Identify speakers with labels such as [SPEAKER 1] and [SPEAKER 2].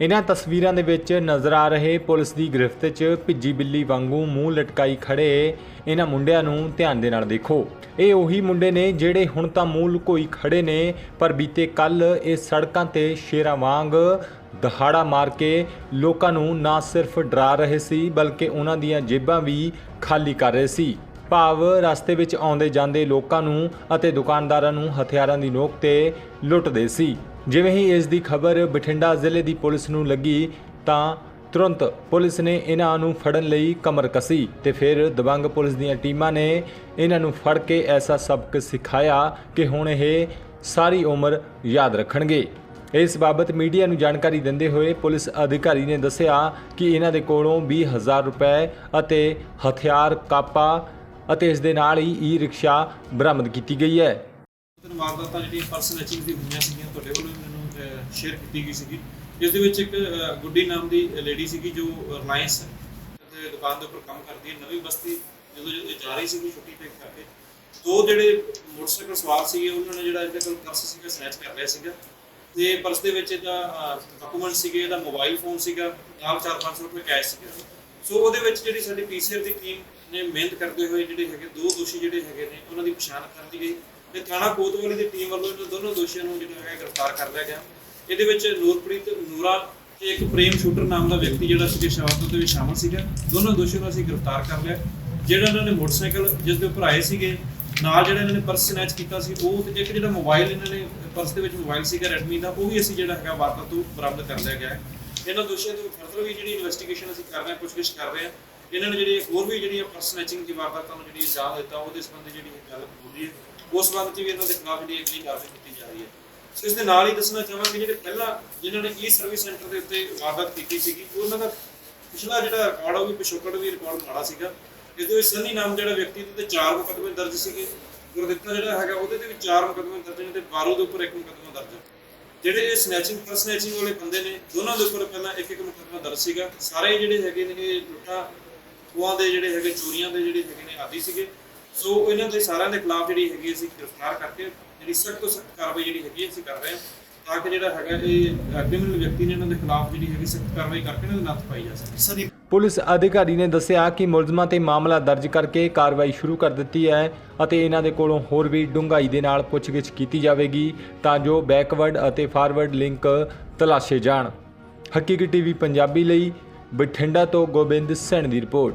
[SPEAKER 1] ਇਹਨਾਂ ਤਸਵੀਰਾਂ ਦੇ ਵਿੱਚ ਨਜ਼ਰ ਆ ਰਹੇ ਪੁਲਿਸ ਦੀ ਗ੍ਰਿਫਤ 'ਚ ਭਿੱਜੀ ਬਿੱਲੀ ਵਾਂਗੂ ਮੂੰਹ ਲਟਕਾਈ ਖੜੇ ਇਹਨਾਂ ਮੁੰਡਿਆਂ ਨੂੰ ਧਿਆਨ ਦੇ ਨਾਲ ਦੇਖੋ। ਇਹ ਉਹੀ ਮੁੰਡੇ ਨੇ ਜਿਹੜੇ ਹੁਣ ਤਾਂ ਮੂੰਹ ਲੁਕੋਈ ਖੜੇ ਨੇ, ਪਰ ਬੀਤੇ ਕੱਲ ਇਹ ਸੜਕਾਂ ਤੇ ਸ਼ੇਰਾਂ ਵਾਂਗ ਦਹਾੜਾ ਮਾਰ ਕੇ ਲੋਕਾਂ ਨੂੰ ਨਾ ਸਿਰਫ ਡਰਾ ਰਹੇ ਸੀ, ਬਲਕਿ ਉਹਨਾਂ ਦੀਆਂ ਜੇਬਾਂ ਵੀ ਖਾਲੀ ਕਰ ਰਹੇ ਸੀ। ਭਾਵ ਰਸਤੇ ਵਿੱਚ ਆਉਂਦੇ ਜਾਂਦੇ ਲੋਕਾਂ ਨੂੰ ਅਤੇ ਦੁਕਾਨਦਾਰਾਂ ਨੂੰ ਹਥਿਆਰਾਂ ਦੀ ਨੋਕ ਤੇ ਲੁੱਟਦੇ ਸੀ। ਜਿਵੇਂ ਹੀ ਇਸ ਦੀ ਖਬਰ ਬਠਿੰਡਾ ਜ਼ਿਲ੍ਹੇ ਦੀ ਪੁਲਿਸ ਨੂੰ ਲੱਗੀ ਤਾਂ ਤੁਰੰਤ ਪੁਲਿਸ ਨੇ ਇਹਨਾਂ ਨੂੰ ਫੜਨ ਲਈ ਕਮਰ ਕਸੀ ਤੇ ਫਿਰ ਦਬੰਗ ਪੁਲਿਸ ਦੀਆਂ ਟੀਮਾਂ ਨੇ ਇਹਨਾਂ ਨੂੰ ਫੜ ਕੇ ਐਸਾ ਸਬਕ ਸਿਖਾਇਆ ਕਿ ਹੁਣ ਇਹ ਸਾਰੀ ਉਮਰ ਯਾਦ ਰੱਖਣਗੇ। ਇਸ ਬਾਬਤ ਮੀਡੀਆ ਨੂੰ ਜਾਣਕਾਰੀ ਦਿੰਦੇ ਹੋਏ ਪੁਲਿਸ ਅਧਿਕਾਰੀ ਨੇ ਦੱਸਿਆ ਕਿ ਇਹਨਾਂ ਦੇ ਕੋਲੋਂ 20000 ਰੁਪਏ ਅਤੇ ਹਥਿਆਰ, ਕਾਪਾ ਅਤੇ ਇਸ ਦੇ ਨਾਲ ਹੀ ਈ ਰਿਕਸ਼ਾ ਬਰਾਮਦ ਕੀਤੀ ਗਈ ਹੈ।
[SPEAKER 2] ਤਿੰਨ ਵਾਰਦਾਤਾਂ ਜਿਹੜੀਆਂ ਪਰਸਨ ਅਚੀਵ ਦੀ ਹੋਈਆਂ ਸੀਗੀਆਂ ਤੁਹਾਡੇ ਵੱਲੋਂ ਮੈਨੂੰ ਸ਼ੇਅਰ ਕੀਤੀ ਗਈ ਸੀਗੀ। ਜਿਸ ਦੇ ਵਿੱਚ ਇੱਕ ਅਹ, ਗੁੱਡੀ ਨਾਮ ਦੀ ਲੇਡੀ ਸੀਗੀ ਜੋ ਰਿਲਾਇੰਸ ਤੇ ਦੁਕਾਨ ਦੇ ਉੱਪਰ ਕੰਮ ਕਰਦੀ ਹੈ। ਨਵੀਂ ਬਸਤੀ ਜਦੋਂ ਇਹ ਜਾ ਰਹੀ ਸੀਗੀ ਛੁੱਟੀ ਤੇ ਕਰਕੇ ਦੋ ਜਿਹੜੇ ਮੋਟਰਸਾਈਕਲ ਸਵਾਰ ਸੀਗੇ ਉਹਨਾਂ ਨੇ ਜਿਹੜਾ ਇਹਦੇ ਕੋਲ ਪਰਸ ਸੀਗਾ ਸਨੈਚ ਕਰ ਲਿਆ ਸੀਗਾ। ਤੇ ਪਰਸ ਦੇ ਵਿੱਚ ਇਹਦਾ ਡਾਕੂਮੈਂਟ ਸੀਗੇ ਇਹਦਾ ਮੋਬਾਈਲ ਫੋਨ ਸੀਗਾ ਨਾਲ 4-500 ਰੁਪਏ ਕੈਸ਼ ਸੀਗਾ। ਸੋ ਉਹਦੇ ਵਿੱਚ ਜਿਹੜੀ ਸਾਡੀ ਪੀਸੀਆਰ ਦੀ ਟੀਮ ਨੇ ਮਿਹਨਤ ਕਰਦੇ ਹੋਏ ਜਿਹੜੇ ਹੈਗੇ ਦੋ ਦੋਸ਼ੀ ਜਿਹੜੇ ਹੈਗੇ ਨੇ, ਉਹਨਾਂ ਦੀ ਪਛਾਣ ਕਰ ਲਈ ਗਈ। ਤੇ ਥਾਣਾ ਕੋਤਵਾਲੀ ਦੀ ਟੀਮ ਵੱਲੋਂ ਇਹਨਾਂ ਦੋਨੋਂ ਦੋਸ਼ੀਆਂ ਨੂੰ ਜਿਹੜਾ ਹੈਗਾ ਗ੍ਰਿਫਤਾਰ ਕਰ ਲਿਆ ਗਿਆ। ਇਹਦੇ ਵਿੱਚ ਨੂਰਪ੍ਰੀਤ ਨੂਰਾ ਤੇ ਇੱਕ ਪ੍ਰੇਮ ਸ਼ੂਟਰ ਨਾਮ ਦਾ ਵਿਅਕਤੀ ਜਿਹੜਾ ਸੀ ਸ਼ਹਾਦਤ ਦੇ ਵਿੱਚ ਸ਼ਾਮਲ ਸੀਗਾ। ਦੋਨੋਂ ਦੋਸ਼ੀਆਂ ਨੂੰ ਅਸੀਂ ਗ੍ਰਿਫਤਾਰ ਕਰ ਲਿਆ। ਜਿਹੜਾ ਇਹਨਾਂ ਨੇ ਮੋਟਰਸਾਈਕਲ ਜਿਸ ਦੇ ਉੱਪਰ ਆਏ ਸੀਗੇ, ਨਾਲ ਜਿਹੜਾ ਇਹਨਾਂ ਨੇ ਪਰਸ ਸਨੈਚ ਕੀਤਾ ਸੀ, ਉਹ ਤੇ ਇੱਕ ਜਿਹੜਾ ਮੋਬਾਈਲ ਇਹਨਾਂ ਨੇ ਪਰਸ ਦੇ ਵਿੱਚ ਮੋਬਾਈਲ ਸੀਗਾ Redmi ਦਾ, ਉਹ ਵੀ ਅਸੀਂ ਜਿਹੜਾ ਹੈਗਾ ਵਾਰਤਾ ਤੋਂ ਬਰਾਮਦ ਕਰ ਲਿਆ ਗਿਆ ਹੈ। ਇਹਨਾਂ ਦੋਸ਼ੀਆਂ ਤੋਂ ਫਰਦਰ ਵੀ ਜਿਹੜੀ ਇਨਵੈਸਟੀਗੇਸ਼ਨ ਅਸੀਂ ਕਰ ਰਹੇ ਹਾਂ, ਪੁੱਛਗਿੱਛ ਕਰ ਰਹੇ ਹਾਂ। ਇਹਨਾਂ ਨੇ ਜਿਹੜੀ ਹੋਰ ਵੀ ਜਿਹੜੀਆਂ ਪਰਸ ਸਨੈਚਿੰਗ ਦੀ ਵਾਰਦਾਤਾਂ ਨੂੰ ਜਿਹੜੀ ਇਲਜ਼ਾਮ ਦਿੱਤਾ, ਉਹਦੇ ਸੰਬੰਧੀ ਜਿਹੜੀ ਇਹ ਗੱਲ ਬੋਲੀ ਹੈ। ਉਸ ਸੰਬੰਧ ਵੀ ਇਹਨਾਂ ਦੇ ਖਿਲਾਫ ਜਿਹੜੀ ਅਗਲੀ ਕਾਰਵਾਈ ਕੀਤੀ ਜਾ ਰਹੀ ਹੈ। ਸੋ ਇਸ ਦੇ ਨਾਲ ਹੀ ਦੱਸਣਾ ਚਾਹਾਂਗੇ ਜਿਹੜੇ ਪਹਿਲਾਂ ਜਿਨ੍ਹਾਂ ਨੇ ਈ ਸਰਵਿਸ ਸੈਂਟਰ ਦੇ ਉੱਤੇ ਵਾਰਦਾਤ ਕੀਤੀ ਸੀਗੀ, ਉਹਨਾਂ ਦਾ ਪਿਛਲਾ ਜਿਹੜਾ ਰਿਕਾਰਡ ਉਹ ਵੀ ਪਿਛੋਕੜ ਵੀ ਰਿਕਾਰਡ ਮਾੜਾ ਸੀਗਾ। ਇਸ ਸੰਨੀ ਨਾਮ ਜਿਹੜਾ ਵਿਅਕਤੀ ਦੇ ਉੱਤੇ ਚਾਰ ਮੁਕੱਦਮੇ ਦਰਜ ਸੀਗੇ। ਗੁਰਦਿੱਤਾ ਜਿਹੜਾ ਹੈਗਾ, ਉਹਦੇ ਤੇ ਵੀ ਚਾਰ ਮੁਕੱਦਮੇ ਦਰਜ ਨੇ ਤੇ ਬਾਰੂ ਦੇ ਉੱਪਰ ਇੱਕ ਮੁਕੱਦਮਾ ਦਰਜ ਹੈ। ਜਿਹੜੇ ਇਹ ਸਨੈਚਿੰਗ ਪਰ ਸਨੈਚਿੰਗ ਵਾਲੇ ਬੰਦੇ ਨੇ, ਦੋਨਾਂ ਦੇ ਉੱਪਰ ਪਹਿਲਾਂ ਇੱਕ ਇੱਕ ਮੁਕੱਦਮਾ ਦਰਜ ਸੀਗਾ। ਸਾਰੇ ਜਿਹੜੇ ਹੈਗੇ ਨੇ, ਇਹ ਲੁੱਟਾਂ, ਖੋਹਾਂ ਦੇ ਜਿਹੜੇ ਹੈਗੇ, ਚੋਰੀਆਂ ਦੇ ਜਿਹੜੇ ਹੈਗੇ ਨੇ ਆਦੀ ਸੀਗੇ। ਸੋ ਇਹਨਾਂ ਦੇ ਸਾਰਿਆਂ ਦੇ ਖਿਲਾਫ ਜਿਹੜੀ ਹੈਗੀ ਅਸੀਂ ਗ੍ਰਿਫਤਾਰ ਕਰਕੇ, ਜਿਹੜੀ ਸਖਤ ਤੋਂ ਸਖਤ ਕਾਰਵਾਈ ਜਿਹੜੀ ਹੈਗੀ ਅਸੀਂ ਕਰ ਰਹੇ ਹਾਂ, ਤਾਂ ਕਿ ਜਿਹੜਾ ਹੈਗਾ ਇਹ ਕ੍ਰਿਮੀਨਲ ਵਿਅਕਤੀ ਨੇ ਇਹਨਾਂ ਦੇ ਖਿਲਾਫ ਜਿਹੜੀ ਹੈਗੀ ਸਖਤ ਕਾਰਵਾਈ ਕਰਕੇ ਇਹਨਾਂ ਦੇ ਨੱਥ ਪਾਈ ਜਾ ਸਕੇ।
[SPEAKER 3] ਸਰ
[SPEAKER 1] ਪੁਲਿਸ ਅਧਿਕਾਰੀ ਨੇ ਦੱਸਿਆ ਕਿ ਮੁਲਜ਼ਮਾਂ ਤੇ ਮਾਮਲਾ ਦਰਜ ਕਰਕੇ ਕਾਰਵਾਈ ਸ਼ੁਰੂ ਕਰ ਦਿੱਤੀ ਹੈ ਅਤੇ ਇਹਨਾਂ ਦੇ ਕੋਲੋਂ ਹੋਰ ਵੀ ਡੂੰਘਾਈ ਦੇ ਨਾਲ ਪੁੱਛਗਿੱਛ ਕੀਤੀ ਜਾਵੇਗੀ ਤਾਂ ਜੋ ਬੈਕਵਰਡ ਅਤੇ ਫਾਰਵਰਡ ਲਿੰਕ ਤਲਾਸ਼ੇ ਜਾਣ। ਹਕੀਕੀ ਟੀਵੀ ਪੰਜਾਬੀ ਲਈ ਬਠਿੰਡਾ ਤੋਂ ਗੋਬਿੰਦ ਸੈਣ ਦੀ ਰਿਪੋਰਟ।